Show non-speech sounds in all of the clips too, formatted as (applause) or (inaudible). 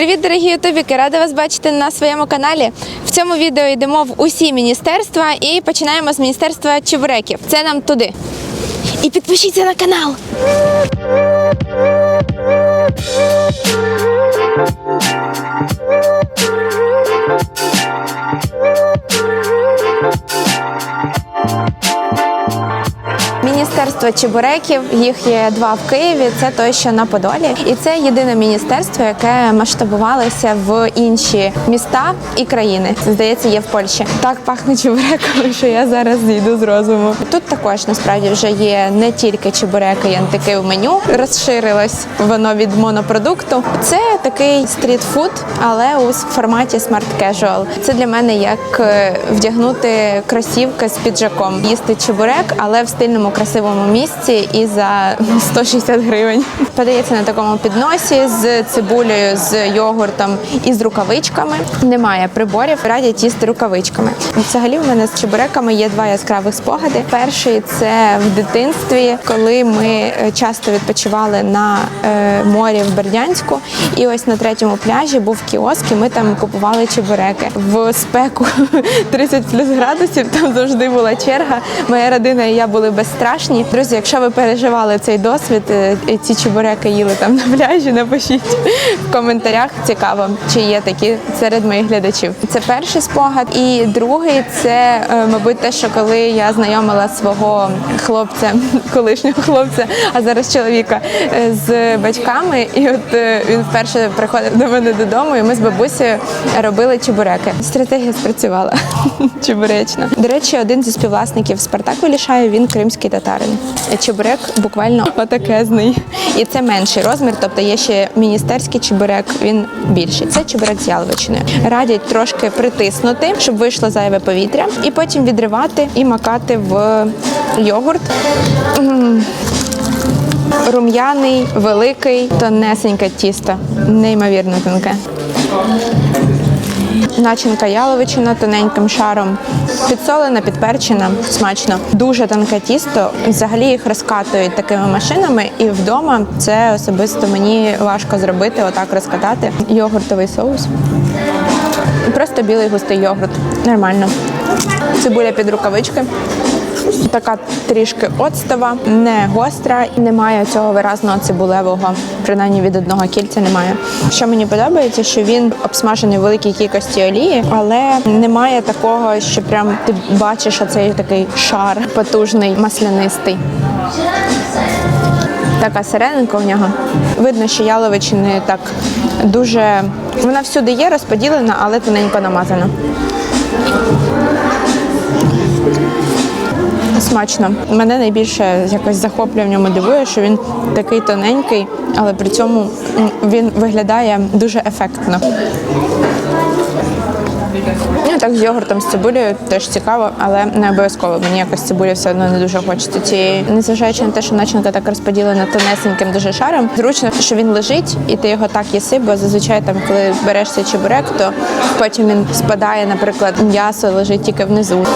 Привіт, дорогі ютубіки! Рада вас бачити на своєму каналі. В цьому відео йдемо в усі міністерства і починаємо з міністерства чебуреків. Це нам туди. І підпишіться на канал. Міністерство чебуреків, їх є два в Києві. Це той, що на Подолі, і це єдине міністерство, яке масштабувалося в інші міста і країни. Здається, є в Польщі. Так пахне чебуреками, (laughs) що я зараз зійду з розуму. Тут також насправді вже є не тільки чебуреки і антики в меню. Розширилось воно від монопродукту. Це такий стрітфуд, але у форматі smart casual. Це для мене як е, вдягнути кросівки з піджаком, їсти чебурек, але в стильному красивому місці і за (laughs) 160 гривень. Подається на такому підносі з цибулею, з йогуртом і з рукавичками. Немає приборів, радять їсти рукавичками. Взагалі, в мене з чебуреками є два яскравих спогади. Перший це в дитинстві, коли ми е, часто відпочивали на е, морі в Бердянську. І ось на третьому пляжі був кіоск, і ми там купували чебуреки в спеку (laughs) 30 плюс градусів. Там завжди була черга. Моя родина і я були безстрашні. Друзі, якщо ви переживали цей досвід, е, ці чебуреки їли там на пляжі, (laughs) напишіть в коментарях. Цікаво, чи є такі серед моїх глядачів. Це перший спогад. І другий це, е, мабуть, те, що коли я знайомила свого хлопця, (laughs) колишнього хлопця, а зараз чоловіка е, з батьками, і от він вперше приходив до мене додому, і ми з бабусею робили чебуреки. Стратегія спрацювала (laughs) чебуречна. До речі, один зі співвласників Спартак вилішає, він кримський татарин. Чебурек буквально отакезний. І це менший розмір, тобто є ще міністерський чебурек, він більший. Це чебурек з яловичиною. Радять трошки притиснути, щоб вийшло зайве повітря, і потім відривати і макати в йогурт. Рум'яний, великий, тонесеньке тісто, неймовірно тонке. Начинка яловичина тоненьким шаром, підсолена, підперчена, смачно. Дуже тонке тісто. Взагалі їх розкатують такими машинами, і вдома це особисто мені важко зробити, отак розкатати. Йогуртовий соус. Просто білий густий йогурт. Нормально. Цибуля під рукавички. Така трішки оцтова, не гостра, немає цього виразного цибулевого, принаймні від одного кільця немає. Що мені подобається, що він обсмажений в великій кількості олії, але немає такого, що прям ти бачиш оцей такий шар потужний, маслянистий. Така серединка в нього. Видно, що яловичини так дуже. Вона всюди є, розподілена, але тоненько намазана. Смачно. Мене найбільше якось захоплює в ньому дивує, що він такий тоненький, але при цьому він виглядає дуже ефектно. Ну, так з йогуртом, з цибулею теж цікаво, але не обов'язково. Мені якось цибулі все одно не дуже хочеться цієї. Незважаючи на те, що начинка так розподілена тонесеньким дуже шаром, зручно, що він лежить і ти його так їси, бо зазвичай там, коли береш цей чебурек, то потім він спадає, наприклад, м'ясо лежить тільки внизу.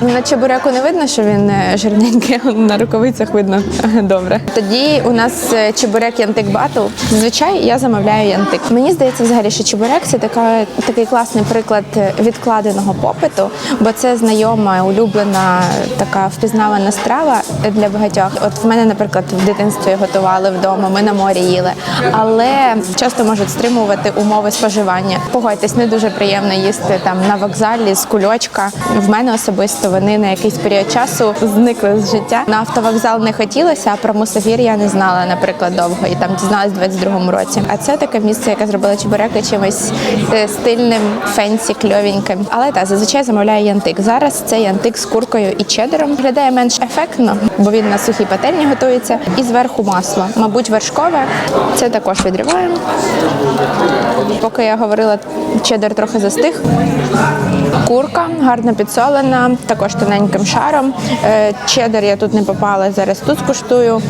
На чебуреку не видно, що він е, жирненький, на рукавицях видно (laughs) добре. Тоді у нас е, чебурек янтик батл. Зазвичай я замовляю янтик. Мені здається, взагалі, що чебурек це така, такий класний приклад е, відкладеного попиту, бо це знайома, улюблена така впізнавана страва для багатьох. От в мене, наприклад, в дитинстві готували вдома, ми на морі їли, але часто можуть стримувати умови споживання. Погодьтесь, не дуже приємно їсти там на вокзалі з кульочка. В мене особисто вони на якийсь період часу зникли з життя. На автовокзал не хотілося, а про мусавір я не знала, наприклад, довго і там дізналась в 22-му році. А це таке місце, яке зробило чебуреки чимось е, стильним, фенсі, кльовеньким. Але так, зазвичай замовляю янтик. Зараз це янтик з куркою і чедером. Виглядає менш ефектно, бо він на сухій пательні готується. І зверху масло. Мабуть, вершкове. Це також відриваємо. Поки я говорила, чедер трохи застиг. Курка гарно підсолена, також тоненьким шаром. Е, Чеддер я тут не попала, зараз тут скуштую.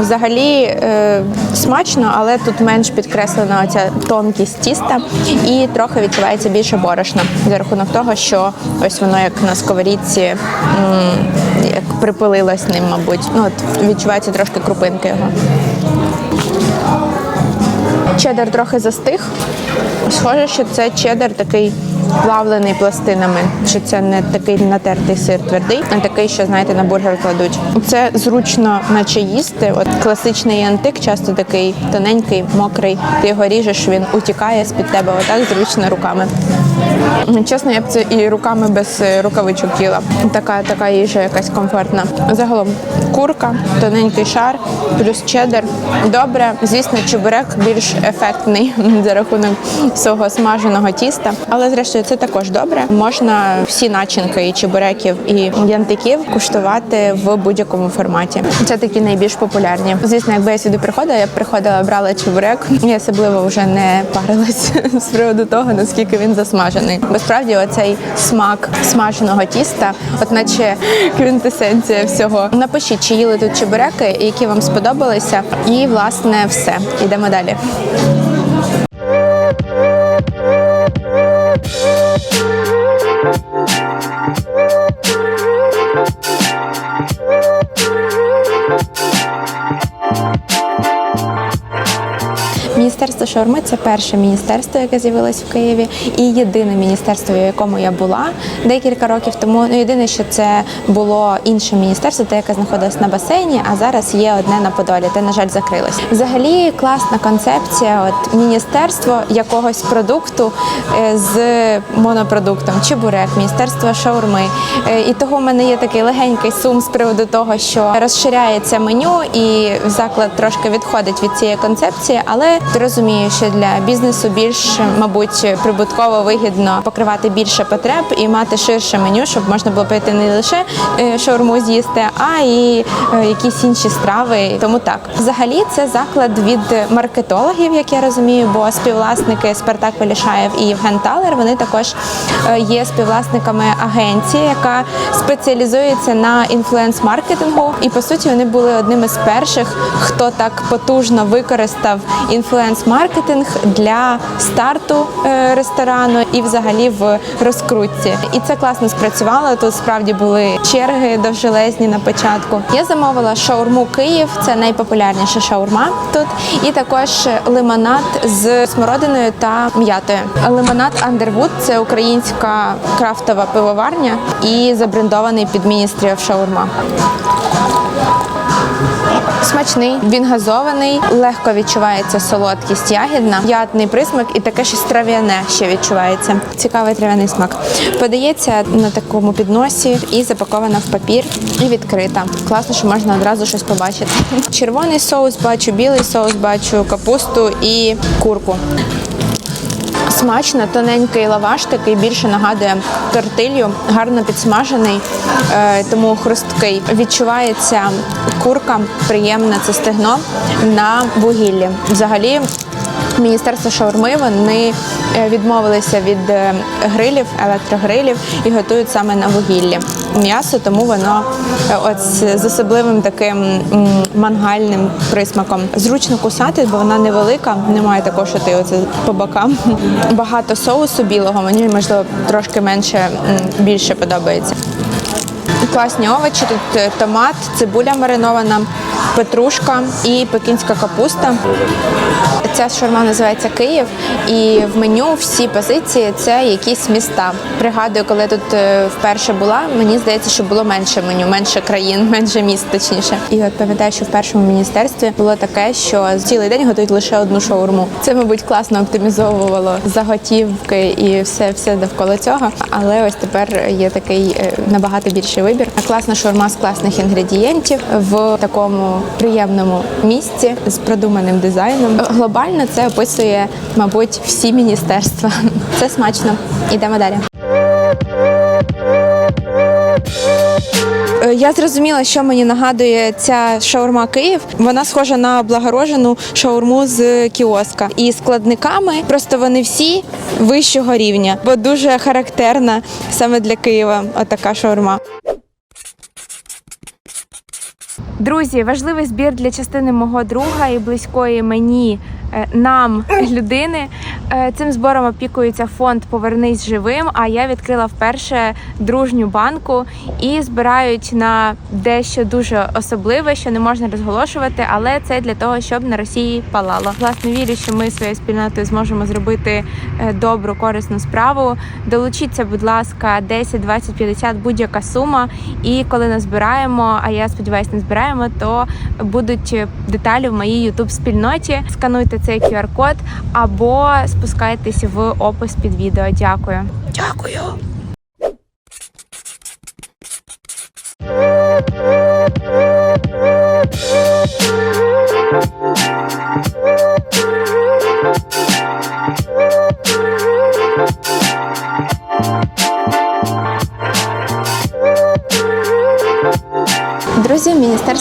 Взагалі е, смачно, але тут менш підкреслена оця тонкість тіста і трохи відчувається більше борошна за рахунок того, що ось воно як на сковорідці як припилилось ним, мабуть. Ну от відчувається трошки крупинки його. Чеддер трохи застиг. Схоже, що це чедер такий плавлений пластинами. Що це не такий натертий сир твердий, а такий, що знаєте, на бургер кладуть. Це зручно, наче їсти. От класичний антик, часто такий тоненький, мокрий. Ти його ріжеш, він утікає з під тебе. Отак зручно руками. Чесно, я б це і руками без е, рукавичок їла. Така така їжа якась комфортна. Загалом курка, тоненький шар, плюс чеддер. Добре, звісно, чебурек більш ефектний (laughs) за рахунок свого смаженого тіста. Але зрештою це також добре. Можна всі начинки і чебуреків, і янтиків куштувати в будь-якому форматі. Це такі найбільш популярні. Звісно, якби я сюди приходила, я б приходила, брала чебурек. Я особливо вже не парилась (laughs) з приводу того, наскільки він засмажений. Бо справді оцей смак смаженого тіста, от наче квінтесенція всього. Напишіть, чи їли тут чебуреки, які вам сподобалися. І власне все. Йдемо далі. Міністерство шаурми це перше міністерство, яке з'явилось в Києві, і єдине міністерство, в якому я була декілька років тому. Ну єдине, що це було інше міністерство, те, яке знаходилось на басейні, а зараз є одне на Подолі, те, на жаль, закрилось. Взагалі класна концепція. От міністерство якогось продукту е, з монопродуктом, чебурек, міністерство шаурми. Е, І того в мене є такий легенький сум з приводу того, що розширяється меню, і заклад трошки відходить від цієї концепції, але ти розумієш, що для бізнесу більш, мабуть, прибутково вигідно покривати більше потреб і мати ширше меню, щоб можна було прийти не лише е, шаурму з'їсти, а і е, якісь інші страви. Тому так, взагалі, це заклад від маркетологів, як я розумію, бо співвласники Спартак Полішаєв і Євген Талер вони також е, є співвласниками агенції, яка спеціалізується на інфлюенс-маркетингу. І по суті вони були одними з перших, хто так потужно використав інфлюенс-маркетинг для старту е, ресторану і взагалі в розкрутці. І це класно спрацювало. Тут справді були черги довжелезні на початку. Я замовила шаурму Київ, це найпопулярніша шаурма тут. І також лимонад з смородиною та м'ятою. Лимонад Underwood – це українська крафтова пивоварня і забрендований під міністрів шаурма. Смачний, він газований, легко відчувається солодкість ягідна, ядний присмак і таке щось трав'яне ще відчувається. Цікавий трав'яний смак. Подається на такому підносі і запакована в папір і відкрита. Класно, що можна одразу щось побачити. Червоний соус бачу, білий соус бачу, капусту і курку. Смачно, тоненький лаваш такий більше нагадує тортилью, гарно підсмажений, е, тому хрусткий. Відчувається курка, приємне це стегно на вугіллі. Взагалі. Міністерство шаурми вони відмовилися від е, грилів, електрогрилів і готують саме на вугіллі м'ясо, тому воно е, от з особливим таким мангальним присмаком. Зручно кусати, бо вона невелика, немає такого, що ти оце по бокам. (laughs) Багато соусу білого, мені можливо трошки менше більше подобається. Класні овочі, тут е, томат, цибуля маринована, петрушка і пекінська капуста. Ця шаурма називається Київ, і в меню всі позиції це якісь міста. Пригадую, коли я тут е, вперше була, мені здається, що було менше меню, менше країн, (laughs) менше міст, точніше. І от пам'ятаю, що в першому міністерстві було таке, що цілий день готують лише одну шаурму. Це, мабуть, класно оптимізовувало заготівки і все, все довкола цього. Але ось тепер є такий е, набагато більший вибір. Класна шаурма з класних інгредієнтів в такому приємному місці з продуманим дизайном. Глобально це описує, мабуть, всі міністерства. (laughs) Це смачно. Ідемо далі. Е, Я зрозуміла, що мені нагадує ця шаурма Київ. Вона схожа на облагорожену шаурму з кіоска. І складниками просто вони всі вищого рівня, бо дуже характерна саме для Києва отака шаурма. Друзі, важливий збір для частини мого друга і близької мені нам людини. Е, Цим збором опікується фонд Повернись живим. А я відкрила вперше дружню банку і збирають на дещо дуже особливе, що не можна розголошувати, але це для того, щоб на Росії палало. Власне вірю, що ми своєю спільнотою зможемо зробити е, добру, корисну справу. Долучіться, будь ласка, 10, 20, 50, будь-яка сума. І коли назбираємо, а я сподіваюся, не збираємо, то будуть е, деталі в моїй youtube спільноті. Скануйте цей QR-код або спускайтесь в опис під відео. Дякую. Дякую.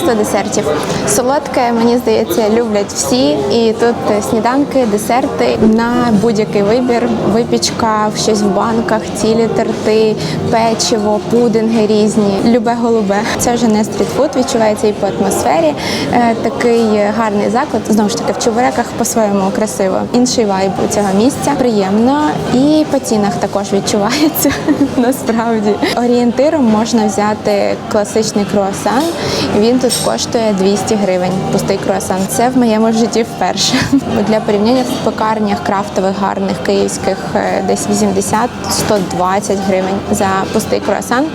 Друзі, десертів. Солодке, мені здається, люблять всі. І тут сніданки, десерти на будь-який вибір, випічка, щось в банках, цілі торти, печиво, пудинги різні, любе голубе. Це вже не стрітфуд, відчувається і по атмосфері. Е, Такий гарний заклад. Знову ж таки, в чебуреках по-своєму красиво. Інший вайб у цього місця. Приємно. І по цінах також відчувається (laughs) насправді. Орієнтиром можна взяти класичний круасан. Він тут коштує 200 гривень. Пустий круасан. Це в моєму житті вперше. Для порівняння в пекарнях крафтових гарних київських е, десь 80-120 гривень за пустий круасан.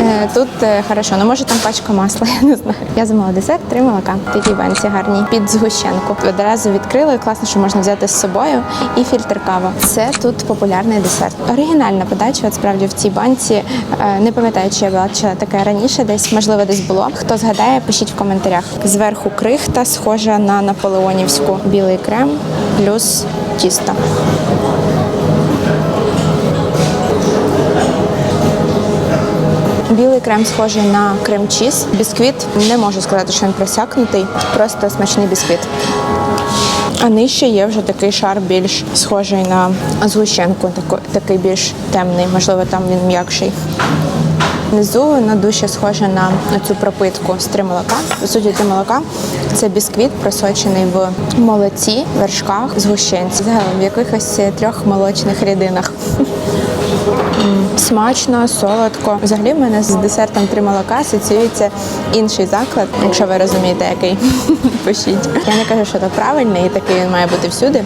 Е, Тут е, хорошо, ну може там пачка масла, (laughs) я не знаю. Я замовила десерт, три молока. Такі банці гарні під згущенку. Одразу відкрили. Класно, що можна взяти з собою. І фільтр кава. Це тут популярний десерт. Оригінальна подача. От справді в цій банці. Не пам'ятаю, чи я бачила таке раніше, десь можливо десь було. Хто згадає, пишіть в коментарях. Зверху крихта, схожа на наполеонівську. Білий крем плюс тісто. Білий крем схожий на крем-чіз. Бісквіт не можу сказати, що він просякнутий, просто смачний бісквіт. А нижче є вже такий шар більш схожий на згущенку, такий більш темний, можливо, там він м'якший. Внизу воно дуже схоже на цю пропитку з три молока. Суті, три молока це бісквіт, просочений в молоці, вершках, згущенці. Загалом в якихось трьох молочних рідинах. Смачно, солодко. Взагалі в мене з десертом три молока асоціюється інший заклад, якщо ви розумієте, який (laughs) пишіть. Я не кажу, що це правильний і такий він має бути всюди.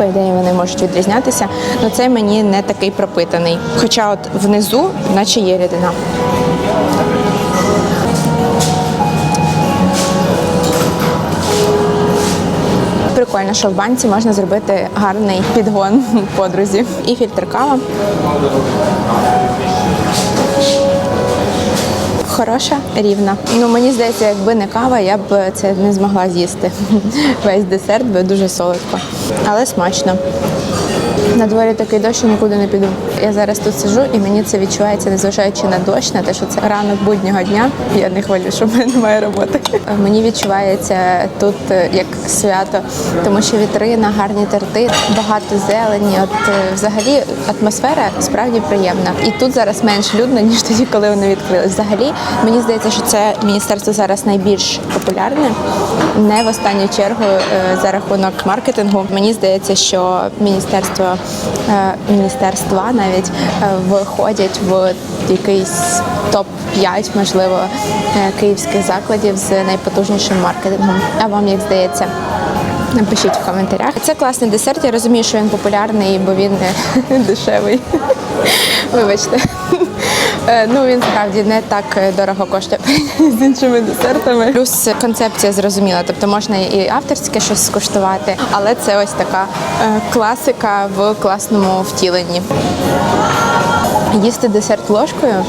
По ідеї вони можуть відрізнятися, але цей мені не такий пропитаний. Хоча от внизу, наче є рідина. Прикольно, що в банці можна зробити гарний підгон (laughs) подрузі. І фільтр кава. Хороша, рівна. Ну мені здається, якби не кава, я б це не змогла з'їсти. (laughs) Весь десерт, бо дуже солодко, але смачно. На дворі такий дощ, що нікуди не піду. Я зараз тут сижу і мені це відчувається, незважаючи на дощ, на те, що це ранок буднього дня. Я не хвалю, що в мене немає роботи. Мені відчувається тут е, як свято, тому що вітрина, гарні торти, багато зелені. От е, взагалі атмосфера справді приємна. І тут зараз менш людно, (laughs) ніж тоді, коли вони відкрились. Взагалі, мені здається, що це міністерство зараз найбільш популярне, не в останню чергу е, за рахунок маркетингу. Мені здається, що міністерство міністерства навіть виходять входять в якийсь топ 5 можливо, е, київських закладів з найпотужнішим маркетингом. А вам як здається? Напишіть в коментарях. Це класний десерт. Я розумію, що він популярний, бо він (laughs) дешевий. (laughs) Вибачте. Е, Ну він справді не так е, дорого коштує з іншими десертами. Плюс концепція зрозуміла, тобто можна і авторське щось скуштувати, але це ось така е, класика в класному втіленні. Їсти десерт ложкою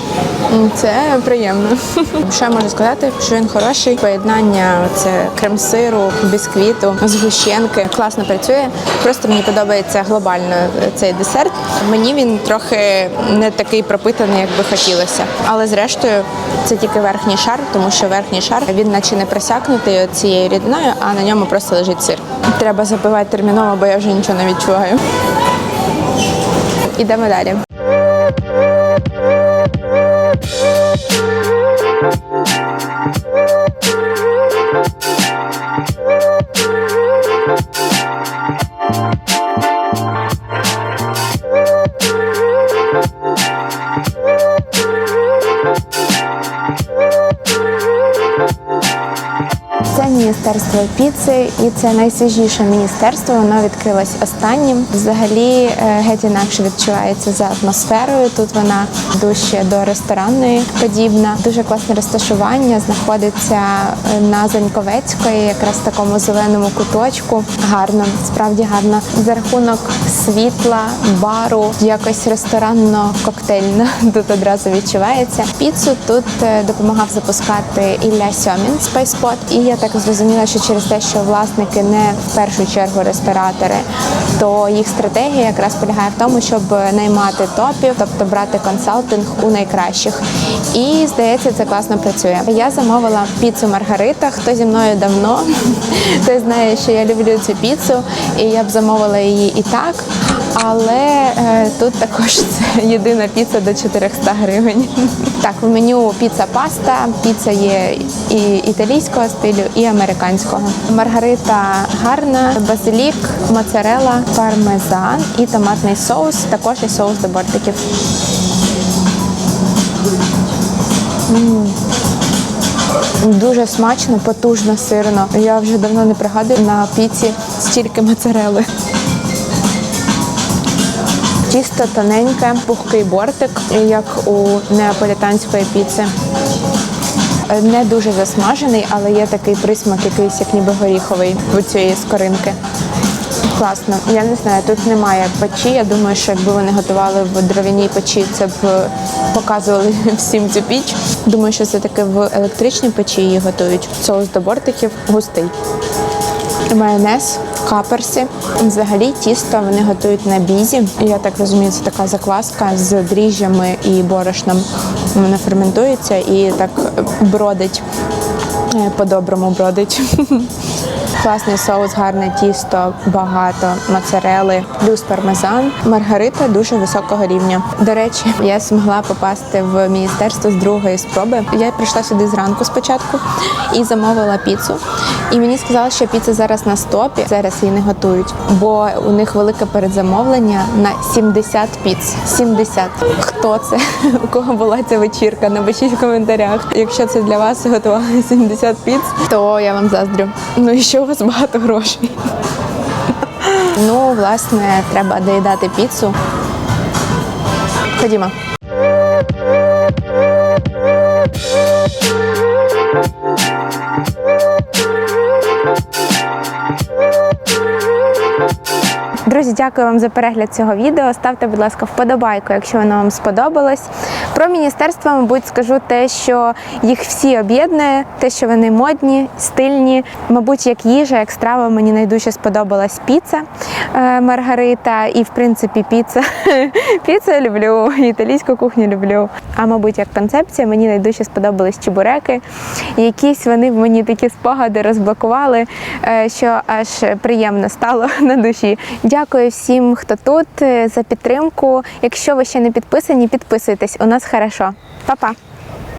це приємно. (laughs) Що я можу сказати, що він хороший. Поєднання це крем-сиру, бісквіту, згущенки. Класно працює. Просто мені подобається глобально е, цей десерт. Мені він трохи не такий пропитаний, як би хотілося. Але зрештою це тільки верхній шар, тому що верхній шар він наче не просякнутий цією рідиною, а на ньому просто лежить сир. Треба запивати терміново, бо я вже нічого не відчуваю. Ідемо далі. oh you. Міністерство піци, і це найсвіжіше міністерство. Воно відкрилось останнім. Взагалі е, геть інакше відчувається за атмосферою. Тут вона дужче до ресторанної подібна. Дуже класне розташування. Знаходиться е, на Заньковецької, якраз в такому зеленому куточку. Гарно, справді гарно. За рахунок світла, бару, якось ресторанно-коктейльно (laughs) тут одразу відчувається. Піцу тут е, допомагав запускати Ілля Сьомін Спайспот. І я так зрозуміла, що через те, що власники не в першу чергу ресторатори, то їх стратегія якраз полягає в тому, щоб наймати топів, тобто брати консалтинг у найкращих. І здається, це класно працює. Я замовила піцу Маргарита. Хто зі мною давно, (laughs) той знає, що я люблю цю піцу, і я б замовила її і так. Але е, тут також (laughs) це єдина піца до 400 гривень. Так, в меню піца паста, піца є і італійського стилю, і американського. Маргарита гарна, базилік, моцарела, пармезан і томатний соус, також і соус до бортиків. Дуже смачно, потужно, сирно. Я вже давно не пригадую на піці стільки моцарели. Тісто тоненьке, пухкий бортик, як у неаполітанської піци. Е, Не дуже засмажений, але є такий присмак, якийсь як ніби горіховий у цієї скоринки. Класно. Я не знаю, тут немає печі. Я думаю, що якби вони готували в дров'яній печі, це б е, показували (laughs) всім цю піч. Думаю, що все таки в електричній печі її готують. Соус до бортиків густий. Майонез, каперси. Взагалі тісто вони готують на бізі. Я так розумію, це така закваска з дріжджами і борошном. Вона ферментується і так бродить. Е, По-доброму бродить. (laughs) Класний соус, гарне тісто, багато моцарели, плюс пармезан. Маргарита дуже високого рівня. До речі, я змогла попасти в міністерство з другої спроби. Я прийшла сюди зранку спочатку і замовила піцу. І мені сказали, що піца зараз на стопі. Зараз її не готують, бо у них велике передзамовлення на 70 піц. 70. Хто це? (laughs) У кого була ця вечірка? Напишіть в коментарях. Якщо це для вас готували 70 піц, то я вам заздрю. Ну і що у вас багато грошей. Ну, власне, треба доїдати піцу. Ходімо. Друзі, дякую вам за перегляд цього відео. Ставте, будь ласка, вподобайку, якщо воно вам сподобалось. Про міністерство, мабуть, скажу те, що їх всі об'єднує, те, що вони модні, стильні. Мабуть, як їжа, як страва, мені найдужче сподобалась піца е, Маргарита. І, в принципі, піца. (laughs) Піцу люблю, італійську кухню люблю. А мабуть, як концепція, мені найдужче сподобались чебуреки. Якісь вони в мені такі спогади розблокували, е, що аж приємно стало (laughs) на душі. Дякую всім, хто тут е, за підтримку. Якщо ви ще не підписані, підписуйтесь. У нас хорошо. Па-па!